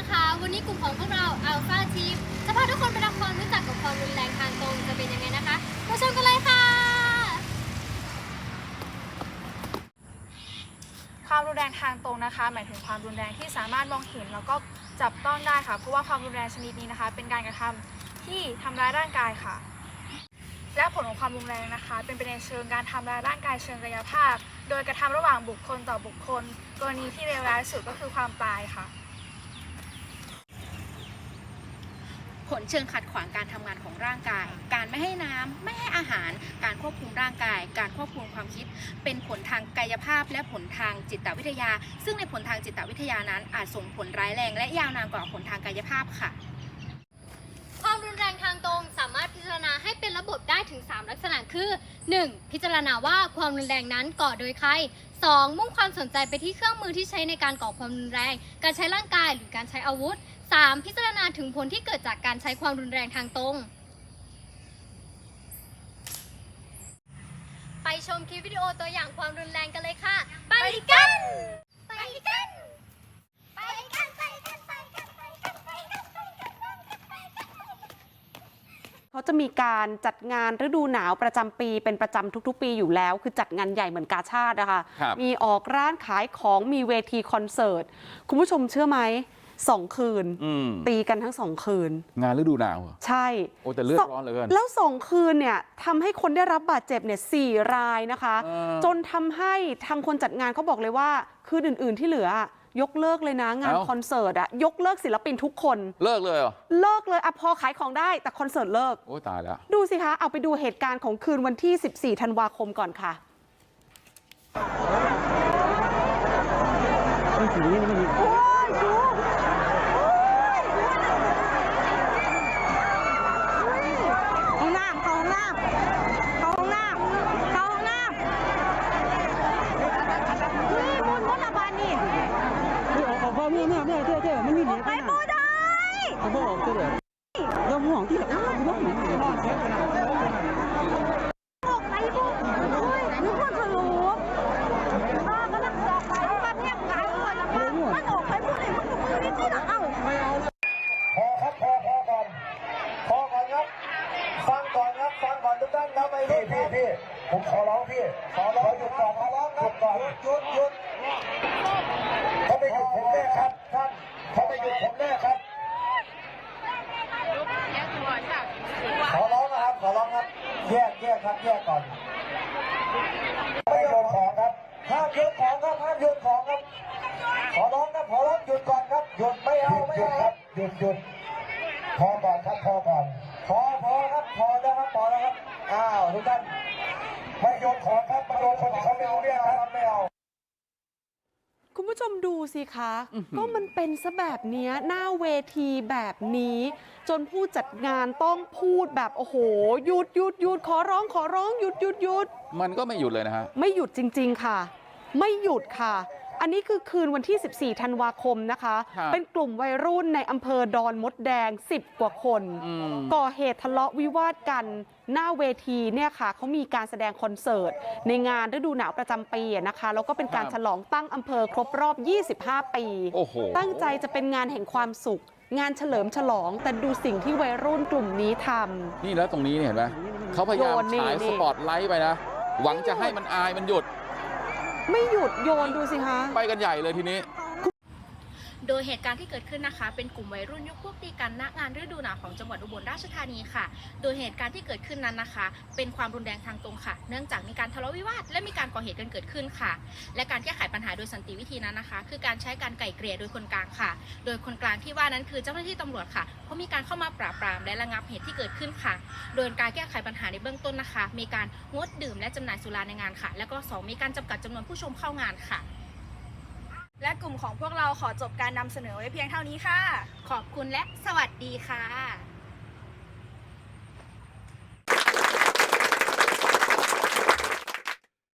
นะคะ วันนี้กลุ่มของพวกเรา Alpha Team จะพาทุกคนไปทำความรู้จักกับความรุนแรงทางตรงจะเป็นยังไงนะคะมาชมกันเลยค่ะ ความรุนแรงทางตรงนะคะ หมายถึงความรุนแรงที่สามารถมองเห็นแล้วก็จับต้องได้ค่ะ เพราะว่าความรุนแรงชนิดนี้นะคะ เป็นการกระทำที่ทำร้ายร่างกายค่ะ และผลของความรุนแรงนะคะ เป็นไปในเชิงการทำร้ายร่างกายเชิงกายภาพ โดยกระทำระหว่างบุคคลต่อบุคคล กรณีที่เลวร้ายสุดก็คือความตายค่ะ ผลเชิงขัดขวางการทำงานของร่างกาย การไม่ให้น้ำไม่ให้อาหาร การควบคุมร่างกาย การควบคุมความคิด เป็นผลทางกายภาพ และผลทางจิตวิทยา ซึ่งในผลทางจิตวิทยานั้นอาจส่งผลร้ายแรง และยาวนานกว่าผลทางกายภาพค่ะความรุนแรงทางตรงสามารถพิจารณาให้เป็นระบบได้ถึง 3 ลักษณะคือ 1. พิจารณาว่าความรุนแรงนั้นก่อโดยใคร 2. มุ่งความสนใจไปที่เครื่องมือที่ใช้ในการก่อความรุนแรง การใช้ร่างกายหรือการใช้อาวุธ 3. พิจารณาถึงผลที่เกิดจากการใช้ความรุนแรงทางตรง ไปชมคลิปวิดีโอตัวอย่างความรุนแรงกันเลยค่ะไปกัน ไปกัน ไปกัน ไปกัน ไปกันไปกันไปกันไปกันเขาจะมีการจัดงานฤดูหนาวประจำปีเป็นประจำทุกๆ ปีอยู่แล้ว คือจัดงานใหญ่เหมือนกาชาตินะคะ ครับ มีออกร้านขายของมีเวทีคอนเสิร์ต คุณผู้ชมเชื่อไหม สองคืนอืมตีกันทั้งสองคืน งานฤดูหนาวเหรอใช่โอ้แต่เลือดร้อนเหลือเกินแล้วสองคืนเนี่ยทำให้คนได้รับบาดเจ็บเนี่ยสี่รายนะคะเออจนทำให้ทางคนจัดงานเขาบอกเลยว่าคืนอื่น ๆที่เหลืออะยกเลิกเลยนะงานเอ้าคอนเสิร์ตอะยกเลิกศิลปินทุกคนเลิกเลยเหรอเลิกเลยอะพอขายของได้แต่คอนเสิร์ตเลิกโอ้ยตายแล้วดูสิคะเอาไปดูเหตุการณ์ของคืนวันที่ 14ธันวาคมก่อนค่ะห้องน้ำเข้าห้องน้ำเข้าห้องน้ำเข้าห้องน้ำนี่บุญบุญละบานี่ เอาพ่อแม่แม่แม่เจ้าเจ้ามันมีเห อ นี อย ก ว ไป กัน บ่ได้ เอาพ่อออกเจ้าเลยเราห่วงที่เราห่วงหนีออกไปบุญโอ้ยนึกว่าสรุปป้าก็ต้องออกไปมันเนี่ยขายเลยละป้ามันออกไปพูดเลยมันก็มือนิดนี่ละเอ้าพอครับพอพอก่อนพอก่อนครับฟังก่อนครับฟังก่อนทุกท่านครับไปพี่พี่พี่ผมขอร้องพี่ขอร้องหยุดก่อนขอร้องครับก่อนหยุดหยุดเขาไปหยุดผมแน่ครับท่านเขาไปหยุดผมแน่ครับ ขอร้องนะครับ ขอร้องครับ แยกแยก ครับแยกก่อนไม่โยนของครับห้ามโยนของครับห้ามโยนของครับ ขอร้องครับขอร้องหยุดก่อนครับหยุดไม่เอาไม่เอาครับหยุดหยุดพอก่อนครับพอก่อนพอพอครับพอแล้วครับพอแล้วครับอ้าวทุกท่านไม่โยนของครับมาโยนคนที่เขาไม่รู้เรื่องครับไม่เอา คุณผู้ชมดูสิคะก็มันเป็นซะแบบเนี้ยหน้าเวทีแบบนี้ จนผู้จัดงานต้องพูดแบบโอ้โหหยุดหยุดหยุดขอร้องขอร้องหยุดหยุดหยุดมันก็ไม่หยุดเลยนะฮะไม่หยุดจริง ๆค่ะ ไม่หยุดค่ะ อันนี้คือคืนวันที่ 14 ธันวาคมนะคะครับเป็นกลุ่มวัยรุ่นในอำเภอดอนมดแดง 10 กว่าคนอืมก่อเหตุทะเลาะวิวาทกัน หน้าเวทีเนี่ยค่ะเขามีการแสดงคอนเสิร์ตในงานฤดูหนาวประจำปีอะนะคะแล้วก็เป็นการครับฉลองตั้งอำเภอครบรอบ 25 ปีโอ้โหตั้งใจจะเป็นงานแห่งความสุข งานเฉลิมฉลองแต่ดูสิ่งที่วัยรุ่นกลุ่มนี้ทำนี่แล้วตรงนี้เนี่ยเห็นไหมเขาพยายามโยนนี่ฉายนี่สปอตไลท์ไปนะหวังจะให้มันอายมันหยุด ไม่หยุดโยนดูสิคะไปกันใหญ่เลยทีนี้ โดยเหตุการณ์ที่เกิดขึ้นนะคะ เป็นกลุ่มวัยรุ่นยกพวกตีกันณงานฤดูหนาวของจังหวัดอุบลราชธานีค่ะ โดยเหตุการณ์ที่เกิดขึ้นนั้นนะคะ เป็นความรุนแรงทางตรงค่ะ เนื่องจากมีการทะเลาะวิวาทและมีการก่อเหตุกันเกิดขึ้นค่ะ และการแก้ไขปัญหาโดยสันติวิธีนั้นนะคะ คือการใช้การไกล่เกลี่ยโดยคนกลางค่ะ โดยคนกลางที่ว่านั้นคือเจ้าหน้าที่ตำรวจค่ะเพราะมีการเข้ามาปราบปรามและระงับเหตุที่เกิดขึ้นค่ะ โดยการแก้ไขปัญหาในเบื้องต้นนะคะ มีการงดดื่มและจำหน่ายสุราในงานค่ะ แล้วก็สองมีการจำกัดจำนวนผู้ชมเข้างานค่ะ และกลุ่มของพวกเราขอจบการนำเสนอไว้เพียงเท่านี้ค่ะ ขอบคุณและสวัสดีค่ะ